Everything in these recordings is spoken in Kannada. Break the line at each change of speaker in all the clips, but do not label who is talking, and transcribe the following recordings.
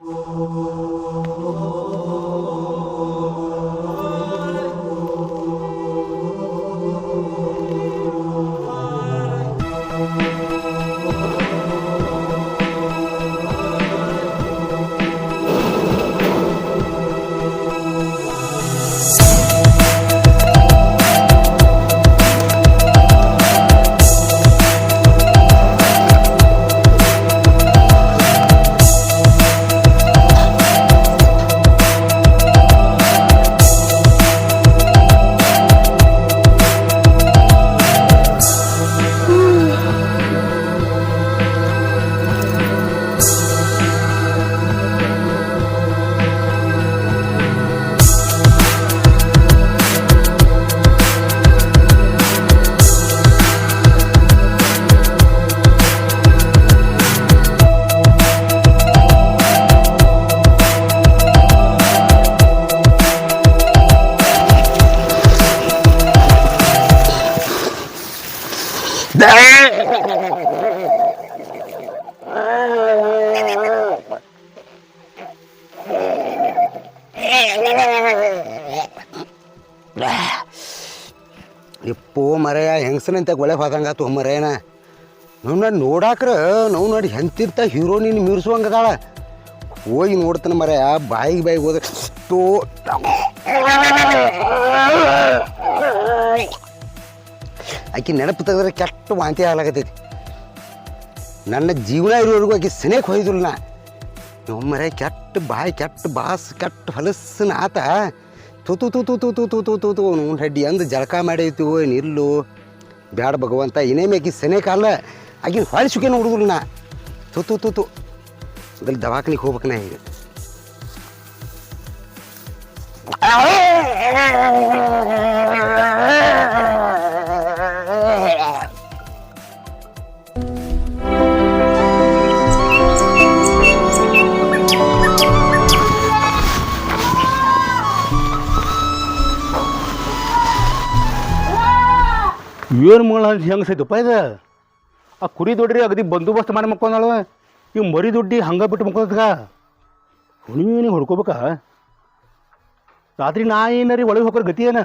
Oh. ಇಪ್ಪೋ ಮರೆಯ ಹೆಂಗಸನಂತೆ ಗೊಳೆ ಹೋದಂಗಾತು ಮರೇನ ನಾವು ನಾನು ನೋಡಾಕ್ರ ನಾವು ನೋಡಿ ಹೆಂತಿರ್ತ ಹೀರೋನಿನ ಮೀರ್ಸುವಂಗದಾಳ. ಹೋಗಿ ನೋಡ್ತಾನೆ ಮರೆಯ, ಬಾಯಿಗೆ ಬಾಯಿಗೆ ಹೋದ್ರೆ ತೋ ಆಕೆ ನೆನಪು ತೆಗೆದ್ರೆ ಕೆಟ್ಟ ವಾಂತಿ ಆಗ್ಲಾಗತ್ತೈತಿ ನನ್ನ ಜೀವನ ಇರೋವರೆಗೂ ಆಕೆ ಸನೇಕ್ ಹೊಯ್ದಿಲ್ಲ ನಾ ನಮ್ಮರೆ ಕೆಟ್ಟ ಬಾಯಿ ಕೆಟ್ಟ ಬಾಸ್ ಕೆಟ್ಟ ಹೊಲಸ್ಸನ ಆತ ತೂತು ತೂತು ತೂತು ತೂತು ತೂತು ಅವ್ನು ಹೆಡ್ಡಿ ಅಂದು ಜಳಕ ನಿಲ್ಲು ಬ್ಯಾಡ ಭಗವಂತ ಏನೇ ಮೇಕಿ ಸನೇಕ ಕಾಲ ಆಕಿನ ಹೊಳೆ ಸುಖೇನು ಹುಡುಗರು ನಾ ತೂತು ತೂತು ಅದ್ರಲ್ಲಿ ದವಾಖಾನಿಗೆ ಹೋಗ್ಬೇಕು ನಾ ಈಗ
ಏನು ಮಗಳ ಹೆಂಗೆ ಸೈತಪ್ಪ ಇದು? ಆ ಕುರಿ ದೊಡ್ಡ್ರಿ ಅಗದಿ ಬಂದೋಬಸ್ತ್ ಮಾಡಿ ಮಕ್ಕೊಂದಾಳ ಈ ಮರಿ ದೊಡ್ಡಿ ಹಂಗೆ ಬಿಟ್ಟು ಮಕ್ಕೋದಕ್ಕ ಹುಣ್ಣಿಮೆ ಹೊಡ್ಕೋಬೇಕಾ? ರಾತ್ರಿ ನಾ ಏನರಿ ಒಳಗೆ ಹೋಗೋರು ಗತಿ ಏನ?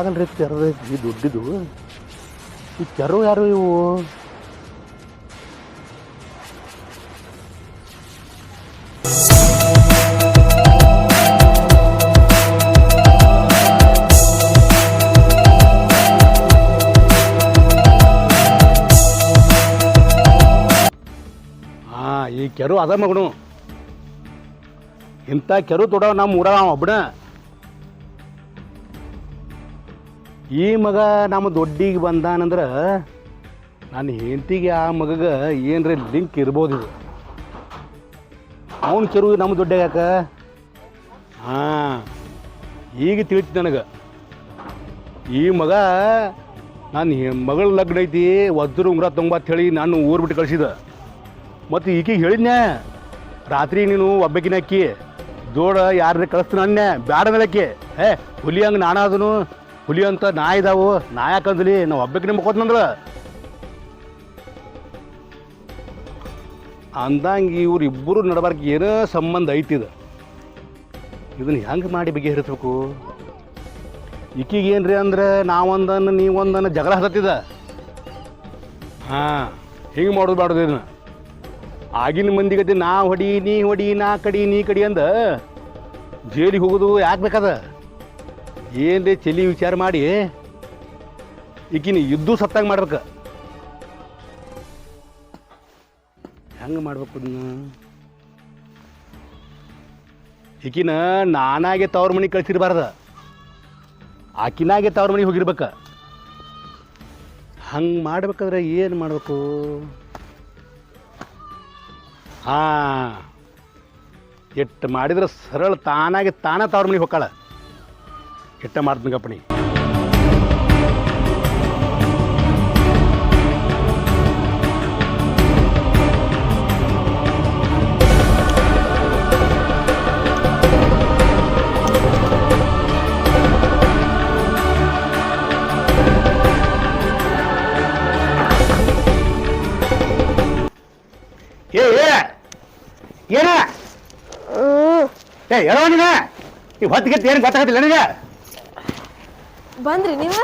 ಬಾಗಲ್ ರೀ ತೆರದ ಈ ದುಡ್ಡಿದು? ಈ ಕೆರು ಯಾರು ಇವು? ಈ ಕೆರು ಅದ ಮಗನು. ಇಂಥ ಕೆರು ತೊಡ ನಮ್ಮ ಊರ ನಾವು ಒಬ್ಬನ ಈ ಮಗ ನಮ್ಮ ದೊಡ್ಡಿಗೆ ಬಂದಾನಂದ್ರೆ ನನ್ನ ಹೆಂಡತಿಗೆ ಆ ಮಗಗ ಏನರ ಲಿಂಕ್ ಇರ್ಬೋದು ಇದು. ಅವನು ಕೆರು ನಮ್ಮ ದೊಡ್ಡ ಯಾಕ? ಹಾಂ, ಈಗ ತಿಳಿತು ನನಗೆ. ಈ ಮಗ ನನ್ನ ಮಗಳ ಲಗ್ನ ಐತಿ, ವಜ್ರ ಉಂಗ್ರ ತೊಂಬತ್ತು ಹೇಳಿ ನಾನು ಊರು ಬಿಟ್ಟು ಕಳಿಸಿದ. ಮತ್ತು ಈಕಿಗೆ ಹೇಳಿದ್ನೆ ರಾತ್ರಿ ನೀನು ಒಬ್ಬಕಿನ ಅಕ್ಕಿ ಜೋಡ ಯಾರನ್ನ ಕಳಿಸ್ತೀನಿ ಅನ್ನೆ ಬ್ಯಾಡ ಮೇಲಕ್ಕೆ ಏ ಹುಲಿ ಹಂಗೆ ನಾನಾದನು ಹುಲಿ ಅಂತ ನಾಯಿ ಇದಾವು. ನಾ ಯಾಕಂದ್ಲಿ ನಾವು ಒಬ್ಬಕಿನ ಮಕ್ಕೋತ್ನಂದ್ರ ಅಂದಂಗೆ ಇವ್ರು ಇಬ್ಬರು ನಡಬಾರ್ಕ ಏನೋ ಸಂಬಂಧ ಐತಿದ ಇದನ್ನ ಹೆಂಗೆ ಮಾಡಿ ಬಗೆಹರಿಸ್ಬೇಕು? ಈಕಿಗೆ ರೀ ಅಂದ್ರೆ ನಾವೊಂದನ್ನು ನೀವೊಂದನ್ನು ಜಗಳ ಹತ್ತಿದ ಹಾಂ, ಹಿಂಗೆ ಮಾಡೋದು ಬಾಡೋದು ಇದನ್ನ. ಆಗಿನ ಮಂದಿಗತಿ ನಾ ಹೊಡಿ, ನೀ ಹೊಡಿ, ನಾ ಕಡಿ, ನೀ ಕಡಿ ಅಂದ ಜೇಲಿಗೆ ಹೋಗೋದು ಯಾಕೆ ಬೇಕದ? ಏನ್ರಿ ಚಲಿ ವಿಚಾರ ಮಾಡಿ? ಈಕಿನ ಇದ್ದು ಸತ್ತಾಗ ಮಾಡ್ಬೇಕು. ಹೆಂಗೆ ಮಾಡ್ಬೇಕು ಅದನ್ನ ಈಕಿನ ನಾನಾಗೆ ತವ್ರ ಮನೆ ಕಳ್ಸಿರ್ಬಾರ್ದ. ಆಕಿನಾಗೆ ತವ್ರ ಮನೆಗೆ ಹೋಗಿರ್ಬೇಕು. ಹಂಗೆ ಮಾಡ್ಬೇಕಾದ್ರೆ ಏನು ಮಾಡಬೇಕು? ಹಾಂ ಎಟ್ಟು ಮಾಡಿದ್ರೆ ಸರಳ ತಾನಾಗೆ ತಾನ ತವ್ರ ಮನೆಗೆ ਹਿੱਟਾ ਮਾਰਦਨ ਕੰਪਨੀ ಏನ ಏ ಹೇಳೋಣ ನೀವು ಹೊತ್ತಿಗೆ ಏನು ಗೊತ್ತಾಗತ್ತಿಲ್ಲ ನನಗೆ
ಬಂದ್ರಿ ನೀವ?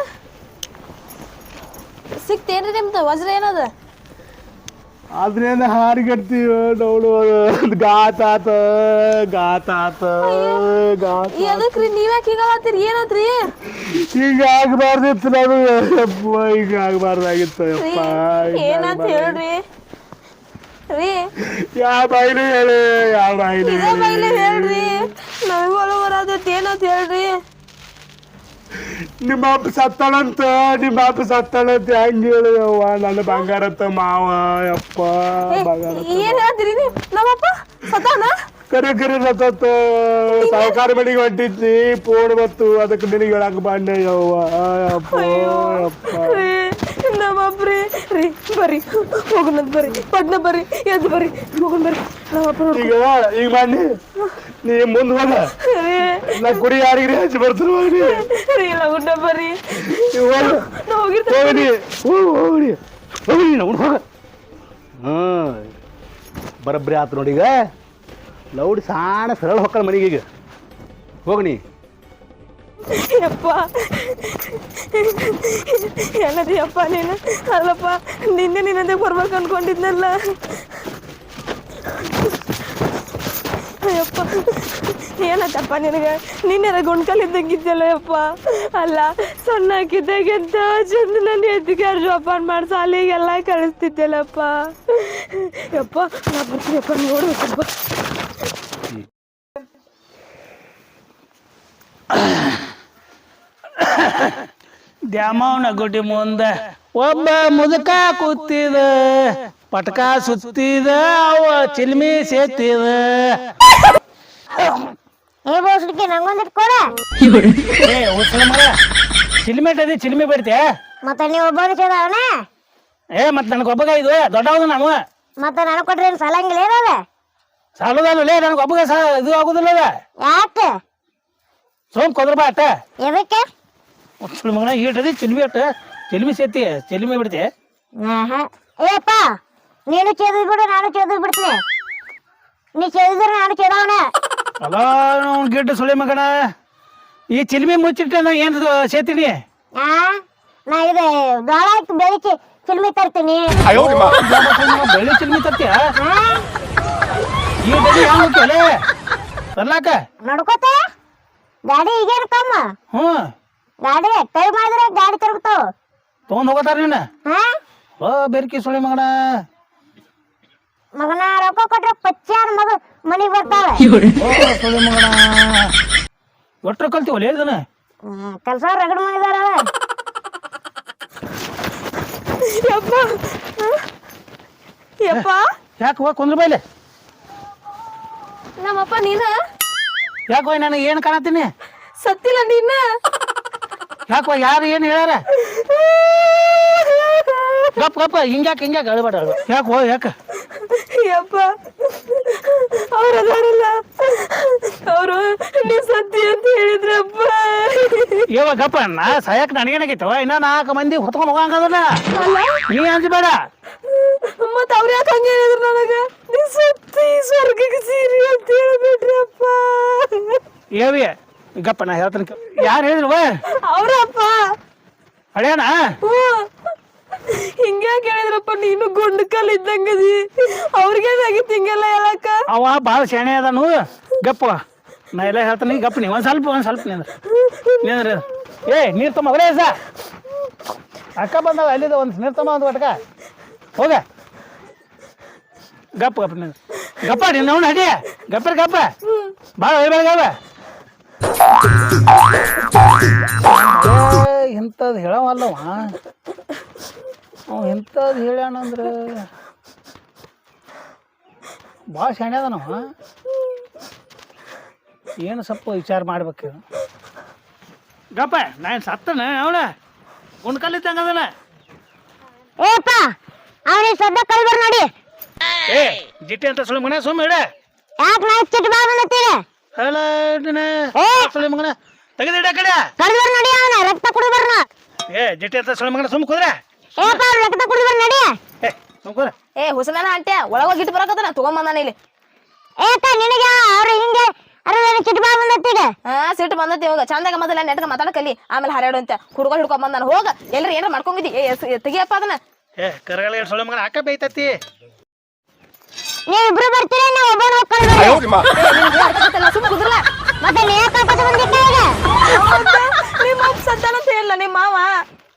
ಸಿಕ್ತೇನ್ರಿ ನಿಮ್ದು? ವಜ್ರ ಏನದ?
ಅದ್ರೇನ ಹಾರಿಗಡ್ತೀವ ನೋಡು ಗಾತ ಆತ ಗಾತ ಆತ ಗಾತ
ಎದಕ್ರಿ ನೀವ್ಯಾಕೆ ಏನತ್ರಿ?
ಈಗ ಆಗ್ಬಾರ್ದಿತ್ತು ನಾನು ಯಪ್ಪ ಈಗ ಆಗ್ಬಾರ್ದಾಗಿತ್ತು ಯಪ್ಪ
ಏನಂತ ಹೇಳ್ರಿ? ರೀ.
ಯಾವ ಬಾಯಿಲಿ ಹೇಳಿ ಯಾವ ಬಾಯಿಲಿ
ಹೇಳ್ರಿ. ನನಗೂ ಒಳ ಬರೋದೈತಿ ಏನಂತ ಹೇಳ್ರಿ?
ನಿಮ್ಮ ಅಪ್ಪ ಸತ್ತಾಳಂತ ನಿಮ್ಮ ಅಪ್ಪ ಸತ್ತಾಳಂತ. ಹೆಂಗ್ ಹೇಳವ್ವ ನನ್ನ ಬಂಗಾರತ್ತ ಮಾವ ಯಪ್ಪ
ಏ,
ಬಂಗಾರ
ಏನ್ ಹೇಳ್ತೀರಿ ನೀವು? ನಮ್ಮಪ್ಪ
ಕರೆ ಕರೆ ಸತ್ತ ಸಾವುಕಾರ ಮನೆಗೆ ಹೊಂಟಿದ್ನಿ ಫೋನ್ ಬತ್ತು ಅದಕ್ಕೆ ನಿನಗೆ ಹೇಳಕ್ ಬಂದೆ ಯವ್ವ ಅಪ್ಪ ಅಪ್ಪ
ರೀ ಬರಿ ರೀ ಬರ್ರಿ ಹೋಗುಣದ್ ಬರ್ರಿ. ಪಟ್ನ ಬರ್ರಿ ಎದ್ದು ಬರ್ರಿ ಹೋಗುಣ್ ಬರ್ರಿ. ನಮ್ಮಪ್ಪ
ಈಗ ಈಗ ಮಾಡಿ ನೀ. ಮುಂದೆ
ಹೋದ
ನಾ ಕುಡಿ ಯಾರಿಗ್ರಿ ಹಚ್ಚಿ ಬರ್ತೀನಿ ಹೋಗ್ರಿ
ರೀ ಲಗುಂಡ ಬರ್ರಿ.
ಹೋಗ್ರಿ ಹೋಗಿ. ಹೋಗ್ರಿ ಹೋಗ್ರಿ ನಾವು ಹೋಗ ಹಾಂ. ಬರಬ್ರಿ ಆತು ನೋಡಿ ಈಗ. ಲೌಡ್ ಸಾಣ ಸರಳ ಹೊಕ್ಕಳ ಮನೆಗೆ ಈಗ. ಹೋಗ್ನಿ
ಯಪ್ಪ. ಅಪ್ಪ ನೀನು? ಅಲ್ಲಪ್ಪ ನಿನ್ನೆ ನಿನ್ನದೇ ಬರ್ಬೇಕು ಅನ್ಕೊಂಡಿದ್ನಲ್ಲ. ಅಯ್ಯಪ್ಪ. ಏನತ್ತಪ್ಪ ನಿನಗೆ? ನಿನ್ನೆರ ಗುಂಡ್ಕಲ್ಲಿದ್ದಂಗಿದ್ದಲ್ಲ ಯಪ್ಪ ಅಲ್ಲ ಸಣ್ಣ ಹಾಕಿದ್ದಾಗೆ ಅಂತ ಚಂದ ನನ್ನ ಎದ್ದಿಗೆ ಜೋಪಾನ ಮಾಡಿ ಸಾಲಿಗೆಲ್ಲ ಕಳಿಸ್ತಿದ್ದೆಲ್ಲಪ್ಪ ಯಪ್ಪ, ನಾ ಬರ್ತೀನಪ್ಪ ನೋಡ್ಬೇಕಪ್ಪ
ದ್ಯಾಮವ್ನ ಗುಡಿ ಮುಂದೆ ಒಬ್ಬ ಮುದುಕ ಕೂತಿದ. ಪಟಕ ಸುತ್ತಿದ ಅವ ಚಿಲ್ಮಿ ಸೇತಿದ.
ಏ ಬೋಸ್ಲಿಕ್ಕೆ ನಂಗೊಂದಿಟ್ ಕೊಡ.
ಏ ಉಸ್ಲ ಮರ. ಚಿಲ್ಮೆಟ್ ಅದಿ ಚಿಲ್ಮಿ ಬಿಡ್ತೀಯ
ಮತ್ತೆ ನೀವು ಚದವನ
ಏ ಮತ್ ನನಗೆ ಒಬ್ಬಗ ಇದು ದೊಡ್ಡವನು ನಾವು
ಮತ್ತೆ ನನಗೆ ಕೊಟ್ರೆ ಏನು ಸಲಂಗಿಲ್ಲ ಏನದ
ಸಾಲದಲ್ಲೇ ನನಗೆ ಒಬ್ಬಗ ಸಹ ಇದು ಆಗುದಿಲ್ಲ ಅದ.
ಯಾಕೆ?
ಸೋಮ್ ಕೊದ್ರ ಬಾ ಅಟ್ಟ.
ಎದಕ್ಕೆ?
ಉಸ್ಲ ಮಗನ ಈಟದಿ ಚಿಲ್ಮಿ ಅಟ್ಟ. ಚಿಲ್ಮಿ ಸೇತಿ ಚಿಲ್ಮಿ ಬಿಡ್ತೀಯ
ಆಹಾ. ಏಪ್ಪ ನೀನು ಚೇದ್ ಬಿಡು ನಾನು ಚೇದ್ ಬಿಡ್ತೀನಿ ನೀ ಚೇದಿದ್ರೆ ನಾನು ಚೇದವನ
ಅಲ್ಲ ಅವ್ನು ಗಿಡ್ಡ ಸುಳಿ ಮಗನ. ಈ ಚಿಲ್ಮಿ ಮುಚ್ಚಿಟ್ಟೆ ನಾ ಏನು ಸೇತೀನಿ?
ಆ ನಾ ಇದು ಹಾಕಿ ಬೆಳಿಗ್ಗೆ ಚಿಲ್ಮಿ ತರ್ತೀನಿ.
ಬೆಳ್ಳಿ ಚಿಲ್ಮಿ ತರ್ತೀಯ?
ಆ?
ಈ ಡಬ್ಬಿ ಯಾವ ಮುಖ್ಯಲೇ ತರ್ಲಾಕ?
ನಡ್ಕೋತ? ಗಾಡಿ ಈಗೇನು ಕಮ್ಮ?
ಹ್ಞೂ.
ಗಾಡಿ ಟೈಮ್ ಮಾಡಿದ್ರೆ ಗಾಡಿ ತಿರುಗ್ತಾವ.
ತೊಗೊಂಡ್ ಹೋಗತಾರ ನೀನು?
ಹಾ
ಓ ಬೆರ್ಕಿ ಸುಳಿ ಮಗನ.
ಮಗನ ರೊಕ್ಕ ಕೊಟ್ರೆ ಪಚ್ಚಾದ ಮಗ ಮನಿಗ್ ಬರ್ತಾಳೆ.
ಓ ಕಲ್ತಿವಲ್ಲ ಮಗನ. ಒಟ್ರ ಕಲ್ತೀವಲ್ಲ ಇದನ್ನ
ಕೆಲಸ ರಗಡ್ ಮಾಡಿದಾರ
ಯಪ್ಪ. ಯಪ್ಪ.
ಯಾಕೆ ಹೋಗಿ ಕುಂದ್ರ ಬೈಲೆ?
ನಮ್ಮಪ್ಪ ನೀನ?
ಯಾಕೆ ಹೋಗಿ ನನಗೆ ಏನು ಕಾಣತ್ತೀನಿ?
ಸತ್ತಿಲ್ಲ ನೀನ?
ಯಾಕೆ ಹೋಯ್ ಯಾರು ಏನು ಹೇಳ್ಯಾರ? ಗಪ್ ಗಪ್ಪ ಹಿಂಗ್ಯಾಕೆ ಹಿಂಗ್ಯಾಕೆ ಅಳ್ಬೇಡ. ಯಾಕೆ ಹೋಯ್ ಯಾಕೆ?
ಯಪ್ಪ ಅವ್ರ ಅದಾರಲ್ಲ ಅವರು ನೀ ಸತ್ತಿ ಅಂತ ಹೇಳಿದ್ರಪ್ಪ
ಇವಾಗಪ್ಪ ನಾ ಸಾಯಕ್ ನನಗೇನಾಗಿತ್ತು ಇನ್ನ ನಾಲ್ಕು ಮಂದಿ ಹೊತ್ಕೊಂಡು ಹೋಗಂಗದಲ್ಲ? ನೀ ಅಂಜಬೇಡ
ಮತ್ತ ಅವ್ರ ಯಾಕೆ ಹಂಗೆ ಹೇಳಿದ್ರು ನನಗ? ನೀ ಸತ್ತಿ ಸ್ವರ್ಗಕ್ಕೆ ಸೀರಿ ಅಂತ ಹೇಳ್ಬಿಟ್ರಪ್ಪ
ಏವಿ ಗಪ್ಪ ನಾ ಹೇಳ್ತೇನೆ ಯಾರು ಹೇಳಿದ್ರು
ಅವ್ರಪ್ಪ.
ಹಳೇನ?
ಹಿಂಗ್ಯಾಕೆ ಹೇಳಿದ್ರಪ್ಪ ನೀನು ಗುಂಡು ಕಲ್ ಇದ್ದಂಗದಿ ಅವ್ರಿಗೇನಾಗಿತ್ತು ಹಿಂಗೆಲ್ಲ ಹೇಳಕ್ಕ?
ಅವ ಭಾಳ ಶಾಣೆ ಗಪ್ಪ ನಾ ಎಲ್ಲ ಹೇಳ್ತೀನಿ, ಗಪ್ಪ ನೀ, ಒಂದು ಸ್ವಲ್ಪ ಒಂದು ಸ್ವಲ್ಪ ನಿಂದ್ರ. ನಿಂದ್ರ ಏ, ನೀರು ತಮ್ಮ ಅವರೇ ಸಾ ಅಕ್ಕ ಬಂದವ ಅಲ್ಲಿದ ಒಂದು ನೀರು ತಮ್ಮ ಒಂದು ಒಟ್ಕ. ಹೋಗ. ಗಪ್ಪ ಗಪ್ಪ ನಿಂದ್ರ. ಗಪ್ಪ ನಿನ್ನ ಅವ್ನ ಅಡಿ ಗಪ್ಪರ ಗಪ್ಪ. ಭಾಳ ಒಯ್ಬೇಡ ಇಂಥದ್ದು ಹೇಳವಲ್ಲವ ಅವ ಎಂಥದ್ದು ಹೇಳ್ಯಾನಂದ್ರೆ. ಭಾಳ ಶಾಣೆ ಅದಾನವ. ಏನು ಸ್ವಲ್ಪ ವಿಚಾರ ಮಾಡ್ಬೇಕು ಗಪ್ಪ ನಾನು ಸತ್ತನ? ಅವಳ ಒಂದು ಅದನ?
ಏಪ್ಪ ಅವನಿಗೆ ಸದ್ದ ಕಲ್ಬರ್ ನೋಡಿ.
ಏ ಜಿಟ್ಟಿ ಅಂತ ಸುಳಿ ಮಗನೇ ಸುಮ್ಮ ಇಡ.
ಯಾಕೆ ನಾ ಚಿಟ್ ಬಾಬನತ್ತೀನಿ
ಅಲ್ಲ
ಏ!
ಸುಳಿ ಮಗನ. ತೆಗೆದಿಡ ಕಡೆ.
ಕಲ್ಬರ್ ನೋಡಿ ಅವನ ರಕ್ತ ಕುಡಿ ಬರ್ನ
ಏ ಜಿಟ್ಟಿ ಅಂತ ಸುಳಿ ಮಗನ ಸುಮ್ಮ ಕುದ್ರೆ.
ಏಪ್ಪ ಅವ್ನ್ ರಕ್ತ ಕುಡಿ ಬರ್ ನಡಿ.
ಏ ಸುಮ್ಮ ಕುದ್ರ
ಏ ಹುಸನ ಅಂಟೆ ಒಳಗೋಗಿಟ್ಟು ಬರಕತ್ತಾನ ತಗೊಂಬಂದಾನ ಇಲ್ಲಿ
ಏಕ ನಿನಗೆ ಅವ್ರು ಹಿಂಗೆ ಅರೆ ನನಗೆ ಚಿಟ್ಟು ಬಾ ಬಂದತ್ತೀಗ
ಹಾ ಸಿಟ್ಟು ಬಂದತಿ ಇವಾಗ. ಚಂದಾಗ ಮೊದಲ ನೆಟ್ಗ ಮಾತಾಡಕಲ್ಲಿ ಆಮೇಲೆ ಹರಡು ಅಂತ. ಹುಡುಗ ಹಿಡ್ಕೊಂಡ್ ಬಂದಾನ ಹೋಗ ಎಲ್ಲರ ಏನಾರ ಮಾಡ್ಕೊಂಡಿದ್ದಿ ಏ ತೆಗಿಯಪ್ಪ ಅದನ್ನ.
ಏ ಕರಗಲ ಸೊಳ್ಳೆ ಮಗನ? ಅಕ್ಕ ಬೈತತಿ.
ನೀವಿಬ್ರು ಬರ್ತೀರಿ ನಾ ಒಬ್ಬನ ಹೋಗ್ಕೊಂಡು
ಸುಮ್ಮ ಕುದ್ರಲ್ಲ.
ಮತ್ತೆ ನೀ ಯಾಕೆ ಕರ್ಕೊತ ಬಂದಿದ್ದೆ ಈಗ?
ನಿಮ್ಮ ಅಪ್ಪ ಸತ್ತಾನ ಅಂತ ಹೇಳಲ್ಲ ನಿಮ್ಮ ಮಾವ.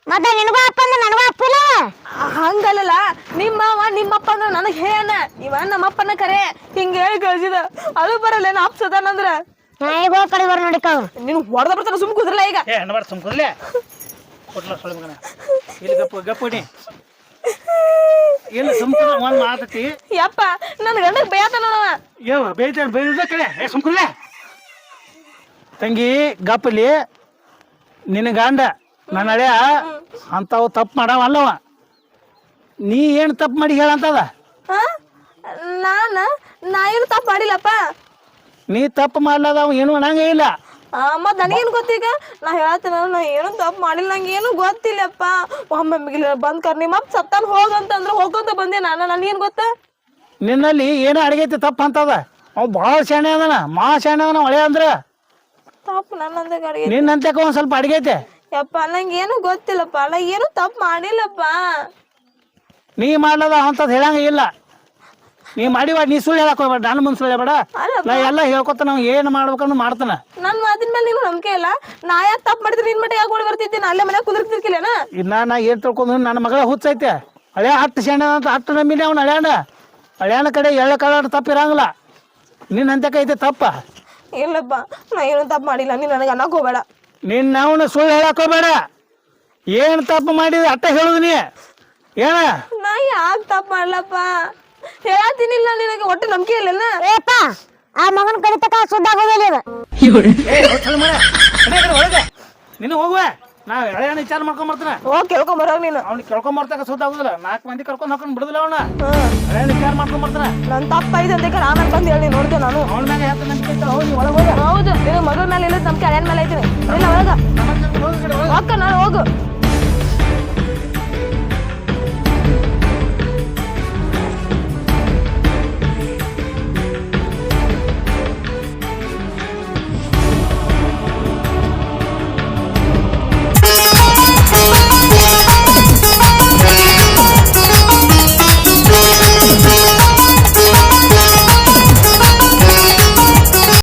ಮತ್ತೆ ನಿನಗೂ ಅಪ್ಪ ಅಂದ್ರೆ ನನಗೂ ಅಪ್ಪ
ಹಂಗಲ್ಲ ನಿಮ್ಮ ಮಾವ ನಿಮ್ಮಪ್ಪ ಅಂದ್ರೆ ನನಗೆ ಹೇಳ ಇವ ನಮ್ಮಪ್ಪನ ಕರೆ. ಹಿಂಗ ಹೇಳಿ ಕಳ್ಸಿದ. ಅದು ಬರಲ್ಲ ಏನ ಅಪ್ಪ ಸದಾನಂದ್ರ
ನಾ ಈಗ ಹೋಗಿ ಕಡೆ ಬರ್ ನೋಡಿಕ
ನೀನು ಹೊಡೆದ ಬರ್ತಾನ ಸುಮ್ ಕುದ್ರಲ್ಲ ಈಗ?
ಏ ಸುಮ್ ಸುಮ್ಕುರ್ಲೆ ಕೊಟ್ಲ ಸೊಳ್ಳೆ ಮಗನ. ಇಲ್ಲಿ ಗಪ್ಪ ಗಪ್ಪಡಿ ಇಲ್ಲ ಸುಮ್ಕುರ ಒಂದ್ ಮಾತತಿ
ಯಪ್ಪ ನನ್ ಗಂಡಗ್ ಬೇಯತಾನ ಅವ.
ಯಾವ ಬೇಯ್ತಾನ ಬೇಯ್ದ ಕಡೆ. ಏ ಸುಮ್ಕುರ್ಲೆ ತಂಗಿ ಗಪ್ಪಲಿ ನಿನ್ನ ಗಂಡ ನನ್ನ ಅಳಿಯ ಅಂಥವು ತಪ್ಪು ಮಾಡವ ಅಲ್ಲವ ನೀ ಏನು ತಪ್ಪು ಮಾಡಿ ಹೇಳಂತದ
ನಾನು? ನಾ ಏನು ತಪ್ಪು ಮಾಡಿಲ್ಲಪ್ಪ.
ನೀ ತಪ್ಪು ಮಾಡ್ಲದ ಅವ ಏನು ಅನ್ನಂಗೆ ಇಲ್ಲ.
ನನಗೇನು ಮತ್ ನನಗೇನ್ ಗೊತ್ತೀಗ? ನಾ ಹೇಳ್ತೀನ ನಾ ಏನು ತಪ್ಪು ಮಾಡಿಲ್ಲ ನಂಗೆ ಏನು ಗೊತ್ತಿಲ್ಲಪ್ಪ. ಒಮ್ಮೆ ಬಂದ್ ಕರ್ ನಿಮ್ಮ ಅಪ್ಪ ಸತ್ತಾನ ಹೋಗಂತಂದ್ರೆ ಹೋಗಂತ ಬಂದೆ ನಾನು ನನಗೇನ್ ಗೊತ್ತ?
ನಿನ್ನಲ್ಲಿ ಏನೋ ಅಡಿಗೈತಿ ತಪ್ಪು ಅಂತದ? ಅವ್ ಭಾಳ ಶಾಣೆ ಅದನ ಮಾ ಶಾಣೆ ಅದನ ಒಳ್ಳೆ ಅಂದ್ರೆ.
ತಪ್ಪು ನನ್ನಂದ ಗಾಡಿ
ನಿನ್ನಂತಕ ಒಂದು ಸ್ವಲ್ಪ ಅಡಿಗೈತೆ.
ಯಪ್ಪ ನಂಗೆ ಏನು ಗೊತ್ತಿಲ್ಲಪ್ಪ ಅಲ್ಲ ಏನು ತಪ್ಪು ಮಾಡಿಲ್ಲಪ್ಪ.
ನೀ ಮಾಡ್ಲದ ಅಂತದ್ ಹೇಳಂಗ ಇಲ್ಲ. ನೀ ಮಾಡಿವ ನೀ ಸುಳ್ಳು ಹೇಳಕ್ ಹೋಗ್ಬೇಡ ನಾನು ಮುಂದೆ ಸುಳ್ಳು ಬೇಡ. ನಾ ಎಲ್ಲ ಹೇಳ್ಕೊತ ನಾವು ಏನು ಮಾಡ್ಬೇಕಂದ್ರೆ ಮಾಡ್ತಾನ.
ನನ್ ಮಾತಿನ ಮೇಲೆ ನೀವು ನಂಬಿಕೆ ಇಲ್ಲ. ನಾ ಯಾಕೆ ತಪ್ಪು ಮಾಡಿದ್ರೆ ನಿನ್ ಮಟ್ಟ ಯಾಕೆ ಓಡಿ ಬರ್ತಿದ್ದೆ? ನಾ ಅಲ್ಲೇ ಮನೆ ಕುದುರ್ತಿರ್ಕಿಲ್ಲ
ಇನ್ನ ನಾ ಏನು ತಿಳ್ಕೊಂಡು ನನ್ನ ಮಗಳ ಹುಚ್ಚೈತೆ. ಹಳೆ ಹತ್ತು ಶಾಣೆ ಅಂತ ಹತ್ತು ನಂಬಿನಿ ಅವ್ನು ಹಳ್ಯಾಣ ಹಳ್ಯಾಣ ಕಡೆ ಎಳ್ಳ ಕಾಲ ತಪ್ಪು ಇರಂಗಿಲ್ಲ. ಅಂತ ಕೈತೆ ತಪ್ಪ.
ಇಲ್ಲಪ್ಪ ನಾ ಏನು ತಪ್ಪು ಮಾಡಿಲ್ಲ. ನೀನು ನನಗೆ ಅನ್ನಕ್ ಹೋಗ್ಬೇಡ.
ನಿನ್ನ ಅವನು ಸುಳ್ಳು ಹೇಳಕ್ ಹೋಗ್ಬೇಡ. ಏನು ತಪ್ಪು ಮಾಡಿದ ಅಟ್ಟ ಹೇಳುದು ನೀ. ಏನ?
ನಾ ಯಾಕೆ ತಪ್ಪ ಮಾಡ್ಲಪ್ಪ. ಹೇಳತ್ತೀನಿಲ್ಲ ನಿನಗೆ ಒಟ್ಟು ನಂಬಿಕೆ ಇಲ್ಲನ
ಏಪ್ಪ ಆ ಮಗನ ಕಡಿತಕ ಸುದ್ದಾಗೋದಿಲ್ಲ ಇದು
ಒಳಗೆ. ನೀನು ಹೋಗುವ. ನಾ ಹಳೆಯಣ್ಣ ವಿಚಾರ ಮಾಡ್ಕೊಂಡ್ ಬರ್ತಾನೆ.
ಹೋಗಿ ಕೇಳ್ಕೊಂಡ್ ಬರೋಗ ನೀನು.
ಅವ್ನಿಗೆ ಕೇಳ್ಕೊಂಡ್ ಬರ್ತಾಕ ಸುದ್ದ ಆಗುದಿಲ್ಲ. ನಾಲ್ಕು ಮಂದಿ ಕರ್ಕೊಂಡ್ ಹಾಕೊಂಡ್ ಬಿಡುದಿಲ್ಲ ಅವನ.
ಹ್ಮ್
ಹಳೆಯಣ್ಣ ವಿಚಾರ ಮಾಡ್ಕೊಂಡ್ ಬರ್ತಾನೆ.
ನನ್ ತಪ್ಪ ಐತೆ ಅಂತ ಆಮೇಲೆ ಬಂದು ಹೇಳಿ ನೋಡ್ದೆ ನಾನು.
ಅವನ ಮ್ಯಾಗ ಯಾಕೆ ನಂಬಿಕೆ ಐತಲ್ಲ, ಹೋಗಿ ಒಳಗೆ ಹೋಗ.
ಹೌದು ನಿನಗೆ ಮಗಳ ಮೇಲೆ ಇಲ್ಲ ನಂಬಿಕೆ ಹಳೆಯನ್ ಮೇಲೆ ಐತೀನಿ. ಇಲ್ಲ ಒಳಗ.
ಹೋಗಿ
ಹೋಗ. ನಾನು ಹೋಗು.